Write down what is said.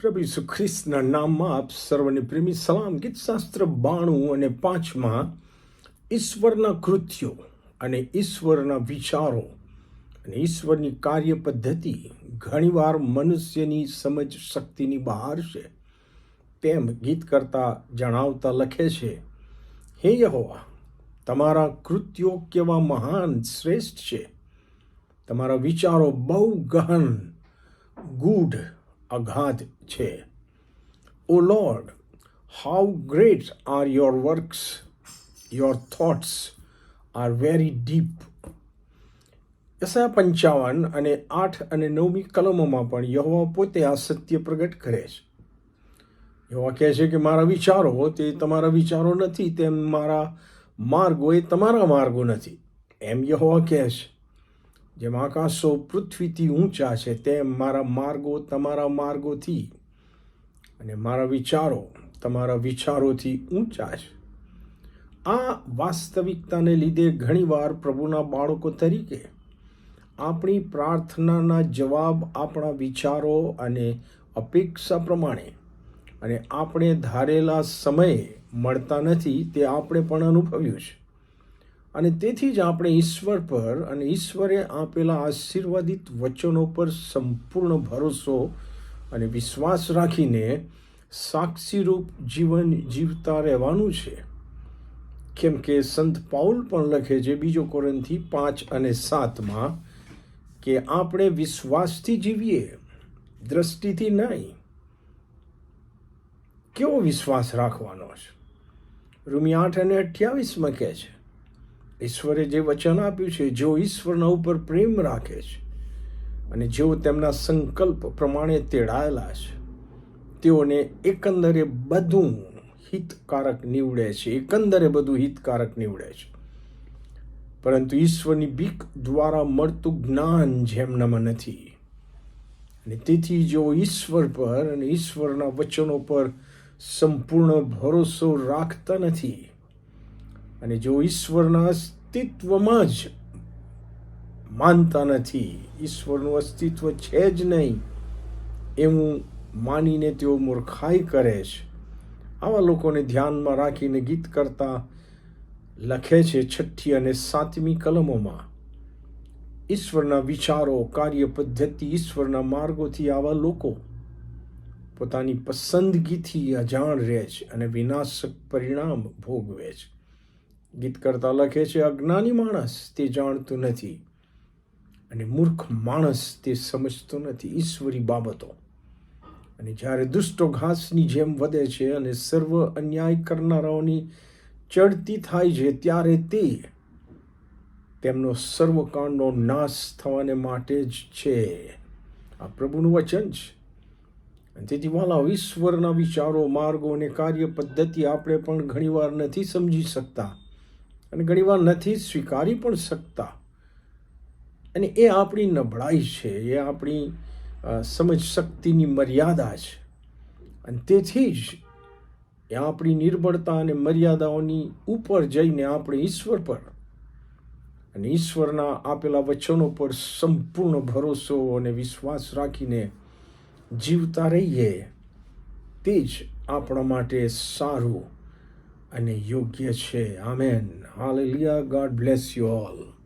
પ્રભુ ઈસુ ખ્રિસ્તના નામમાં આપ સર્વને પ્રેમી સલામ ગીતશાસ્ત્ર બાણું અને પાંચમાં ઈશ્વરના કૃત્યો અને ઈશ્વરના વિચારો અને ઈશ્વરની કાર્ય પદ્ધતિ ઘણીવાર મનુષ્યની સમજ શક્તિની બહાર છે. તેમ ગીત કરતા જણાવતા લખે છે, હે યહોવા, તમારા કૃત્યો કેવા મહાન શ્રેષ્ઠ છે. તમારા વિચારો બહુ ગહન, ગૂઢ અગાધ છે. O Lord, how great are your works, your thoughts are very deep. યસા પંચાવન અને આઠ અને નવમી કલમોમાં પણ યહોવા પોતે આ સત્ય પ્રગટ કરે છે. યહોવા કહે છે કે મારા વિચારો, તે તમારા વિચારો નથી, તેમ મારા માર્ગો એ તમારા માર્ગો નથી, એમ યહોવા કહે છે. જેમ આકાશો પૃથ્વીથી ઊંચા છે, તેમ મારા માર્ગો તમારા માર્ગોથી. અને મારા વિચારો તમારા વિચારોથી ઊંચા છે. આ વાસ્તવિકતાને લીધે ઘણીવાર પ્રભુના બાળકો તરીકે આપણી પ્રાર્થનાના જવાબ આપણા વિચારો અને અપેક્ષા પ્રમાણે અને આપણે ધારેલા સમયે મળતા નથી તે આપણે પણ અનુભવ્યું છે. અને તેથી જ આપણે ઈશ્વર પર અને ઈશ્વરે આપેલા આશીર્વાદિત વચનો પર સંપૂર્ણ ભરોસો અને વિશ્વાસ રાખીને સાક્ષીરૂપ જીવન જીવતા રહેવાનું છે. કેમ કે સંત પાઉલ પણ લખે છે બીજો કોરનથી પાંચ અને સાતમાં કે આપણે વિશ્વાસથી જીવીએ, દ્રષ્ટિથી નહીં. કેવો વિશ્વાસ રાખવાનો છે? રૂમી આઠ અને અઠ્યાવીસમાં કહે છે ઈશ્વરે જે વચન આપ્યું છે, જેઓ ઈશ્વરના ઉપર પ્રેમ રાખે છે અને જેઓ તેમના સંકલ્પ પ્રમાણે તેડાયેલા છે, તેઓને એકંદરે બધું હિતકારક નીવડે છે, એકંદરે બધું હિતકારક નીવડે છે. પરંતુ ઈશ્વરની બીક દ્વારા મળતું જ્ઞાન જેમનામાં નથી. અને તેથી જો ઈશ્વર પર અને ઈશ્વરના વચનો પર સંપૂર્ણ ભરોસો રાખતા નથી અને જો ઈશ્વરના અસ્તિત્વમાં જ માનતા નથી, ઈશ્વરનું અસ્તિત્વ છે જ નહીં, એવું માનીને તેઓ મૂર્ખાઈ કરે છે. આવા લોકોને ધ્યાનમાં રાખીને ગીત કરતા લખે છે છઠ્ઠી અને સાતમી કલમોમાં, ઈશ્વરના વિચારો, કાર્ય પદ્ધતિ ઈશ્વરના માર્ગોથી આવા લોકો પોતાની પસંદગીથી અજાણ રહે છે અને વિનાશક પરિણામ ભોગવે છે. ગીત કરતા લખે છે અજ્ઞાની માણસ તે જાણતું નથી અને મૂર્ખ માણસ તે સમજતો નથી ઈશ્વરી બાબતો. અને જ્યારે દુષ્ટો ઘાસની જેમ વધે છે અને સર્વ અન્યાય કરનારાઓની ચડતી થાય છે, ત્યારે તે તેમનો સર્વકાંડનો નાશ થવાને માટે જ છે. આ પ્રભુનું વચન છે. તેથી વાલા, ઈશ્વરના વિચારો, માર્ગો અને કાર્ય પદ્ધતિ આપણે પણ ઘણીવાર નથી સમજી શકતા. અને ઘણીવાર નથી સ્વીકારી પણ શકતા. અને એ આપણી નબળાઈ છે, એ આપણી સમજ શક્તિની મર્યાદા છે. અને તેથી જ એ આપણી નિર્બળતા અને મર્યાદાઓની ઉપર જઈને આપણે ઈશ્વર પર અને ઈશ્વરના આપેલા વચનો પર સંપૂર્ણ ભરોસો અને વિશ્વાસ રાખીને જીવતા રહીએ, તે જ આપણા માટે સારું અને યોગ્ય છે. Amen hallelujah God bless you all